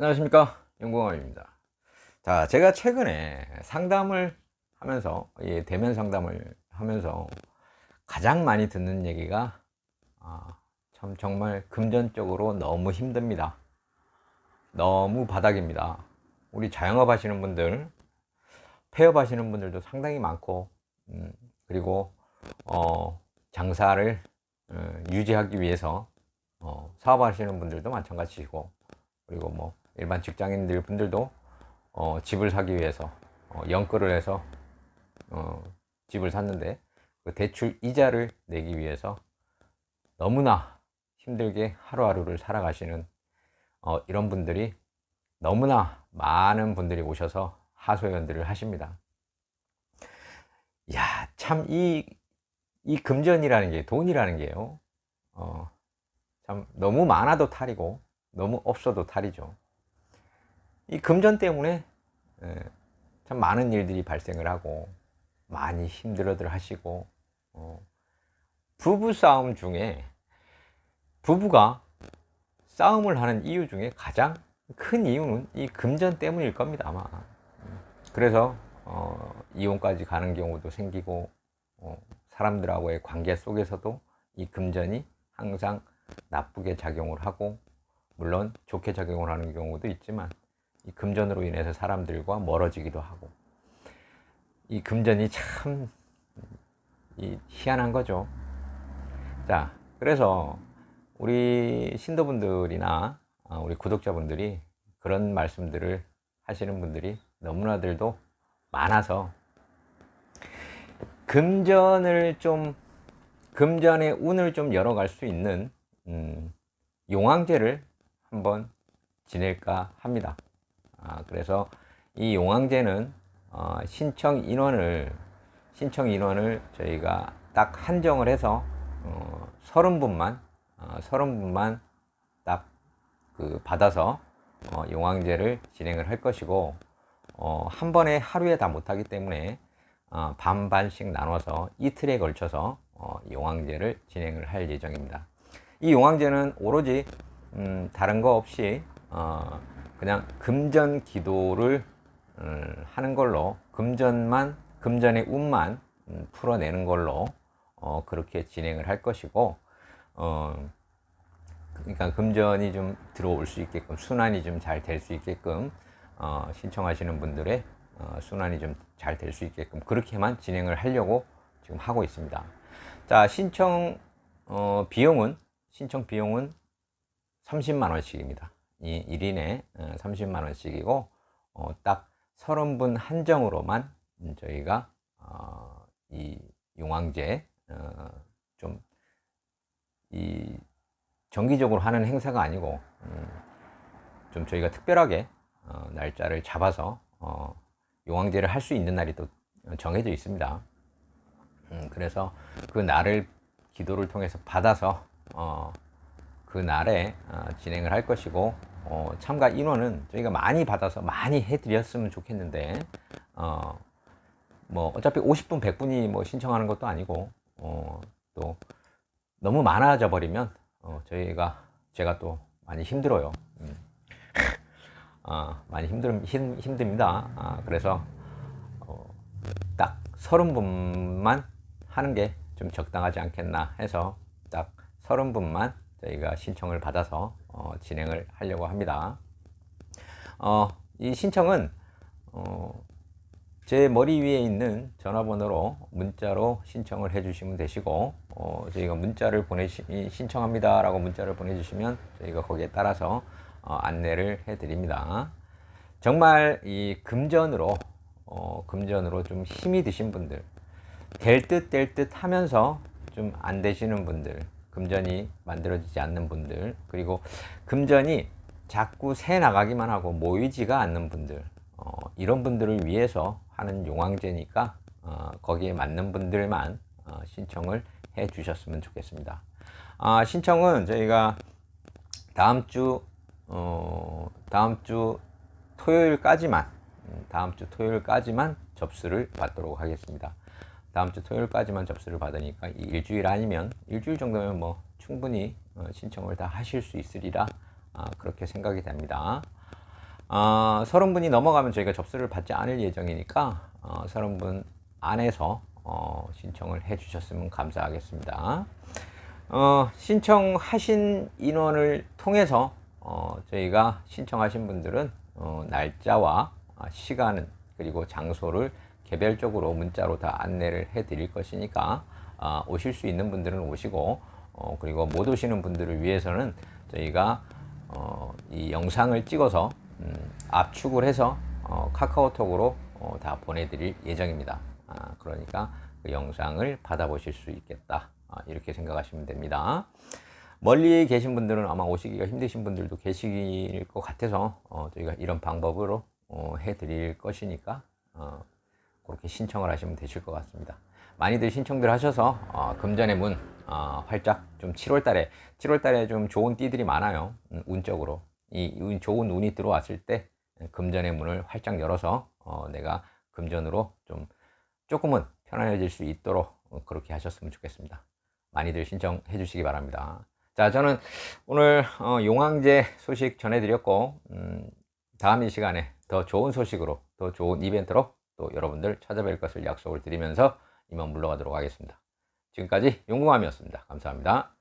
안녕하십니까? 윤공원입니다. 자 제가 최근에 상담을 하면서 이 대면 상담을 하면서 가장 많이 듣는 얘기가 아, 참 정말 금전적으로 너무 힘듭니다. 너무 바닥입니다. 우리 자영업 하시는 분들 폐업 하시는 분들도 상당히 많고 음, 그리고 어, 장사를 어, 유지하기 위해서 어, 사업하시는 분들도 마찬가지고 그리고 뭐 일반 직장인들 분들도 어, 집을 사기 위해서 어, 연끌을 해서 어, 집을 샀는데 그 대출 이자를 내기 위해서 너무나 힘들게 하루하루를 살아가시는 어, 이런 분들이 너무나 많은 분들이 오셔서 하소연들을 하십니다. 야, 참, 이, 이 금전이라는 게, 돈이라는 게요, 어, 참, 너무 많아도 탈이고, 너무 없어도 탈이죠. 이 금전 때문에 예, 참 많은 일들이 발생을 하고 많이 힘들어들 하시고 어, 부부 싸움 중에 부부가 싸움을 하는 이유 중에 가장 큰 이유는 이 금전 때문일 겁니다 아마 그래서 어, 이혼까지 가는 경우도 생기고 어, 사람들하고의 관계 속에서도 이 금전이 항상 나쁘게 작용을 하고 물론 좋게 작용을 하는 경우도 있지만 이 금전으로 인해서 사람들과 멀어지기도 하고 이 금전이 참 희한한 거죠. 자, 그래서 우리 신도분들이나 아, 우리 구독자분들이 그런 말씀들을 하시는 분들이 너무나들도 많아서 금전을 좀 금전의 운을 좀 열어갈 수 있는 음, 용왕제를 한번 지낼까 합니다. 아, 그래서 이 용왕제는 어, 신청 인원을 신청 인원을 저희가 딱 한정을 해서 어, 30분만 어, 30분만 딱 그 받아서 어, 용왕제를 진행을 할 것이고 어, 한 번에 하루에 다 못하기 때문에 어, 반반씩 나눠서 이틀에 걸쳐서 어, 용왕제를 진행을 할 예정입니다. 이 용왕제는 오로지 음, 다른 거 없이 어, 그냥 금전 기도를 음, 하는 걸로 금전만 금전의 운만 음, 풀어내는 걸로 어, 그렇게 진행을 할 것이고 어, 그러니까 금전이 좀 들어올 수 있게끔 순환이 좀 잘 될 수 있게끔 어, 신청하시는 분들의 어, 순환이 좀 잘 될 수 있게끔 그렇게만 진행을 하려고 지금 하고 있습니다. 자 신청 어, 비용은 신청 비용은 30만 원씩입니다. 이 1인에 30만 어, 원씩이고 어, 딱 30분 한정으로만 저희가 어, 이 용왕제 어, 좀이 정기적으로 하는 행사가 아니고 음, 좀 저희가 특별하게 어, 날짜를 잡아서 어, 용왕제를 할 수 있는 날이 또 정해져 있습니다. 음, 그래서 그 날을 기도를 통해서 받아서 어, 그 날에 어, 진행을 할 것이고 어, 참가 인원은 저희가 많이 받아서 많이 해드렸으면 좋겠는데 어, 뭐 어차피 50분 100분이 뭐 신청하는 것도 아니고 어, 또 너무 많아져 버리면 어, 저희가 제가 또 많이 힘들어요. 음. 아, 많이 힘들, 힘, 힘듭니다. 아, 그래서 어, 딱 30분만 하는 게 좀 적당하지 않겠나 해서 딱 30분만 저희가 신청을 받아서 어, 진행을 하려고 합니다. 어, 이 신청은 어, 제 머리 위에 있는 전화번호로 문자로 신청을 해주시면 되시고 어, 저희가 문자를 보내시 신청합니다 라고 문자를 보내주시면 저희가 거기에 따라서 어, 안내를 해드립니다. 정말 이 금전으로 어, 금전으로 좀 힘이 드신 분들 될 듯 될 듯 하면서 좀 안 되시는 분들 금전이 만들어지지 않는 분들 그리고 금전이 자꾸 새 나가기만 하고 모이지가 않는 분들 어, 이런 분들을 위해서 하는 용왕제니까 어, 거기에 맞는 분들만 어, 신청을 해 주셨으면 좋겠습니다 아, 신청은 저희가 다음 주 어, 다음 주 토요일까지만 음, 다음 주 토요일까지만 접수를 받도록 하겠습니다. 다음 주 토요일까지만 접수를 받으니까 이 일주일 아니면 일주일 정도면 뭐 충분히 어, 신청을 다 하실 수 있으리라 아, 그렇게 생각이 됩니다. 아, 30분이 넘어가면 저희가 접수를 받지 않을 예정이니까 어, 30분 안에서 어, 신청을 해 주셨으면 감사하겠습니다. 어, 신청하신 인원을 통해서 어, 저희가 신청하신 분들은 어, 날짜와 아, 시간은 그리고 장소를 개별적으로 문자로 다 안내를 해 드릴 것이니까 아, 오실 수 있는 분들은 오시고 어, 그리고 못 오시는 분들을 위해서는 저희가 어, 이 영상을 찍어서 음, 압축을 해서 어, 카카오톡으로 어, 다 보내드릴 예정입니다. 아, 그러니까 그 영상을 받아보실 수 있겠다. 아, 이렇게 생각하시면 됩니다. 멀리 계신 분들은 아마 오시기가 힘드신 분들도 계실 것 같아서 어, 저희가 이런 방법으로 어, 해드릴 것이니까 어, 그렇게 신청을 하시면 되실 것 같습니다. 많이들 신청들 하셔서 어, 금전의 문 어, 활짝 좀 7월 달에 7월 달에 좀 좋은 띠들이 많아요. 음, 운적으로 이 운, 좋은 운이 들어왔을 때 금전의 문을 활짝 열어서 어, 내가 금전으로 좀 조금은 편안해질 수 있도록 어, 그렇게 하셨으면 좋겠습니다. 많이들 신청해 주시기 바랍니다. 자, 저는 오늘 어, 용왕제 소식 전해드렸고 음, 다음 이 시간에 더 좋은 소식으로 더 좋은 이벤트로 또 여러분들 찾아뵐 것을 약속을 드리면서 이만 물러가도록 하겠습니다. 지금까지 용궁함이었습니다. 감사합니다.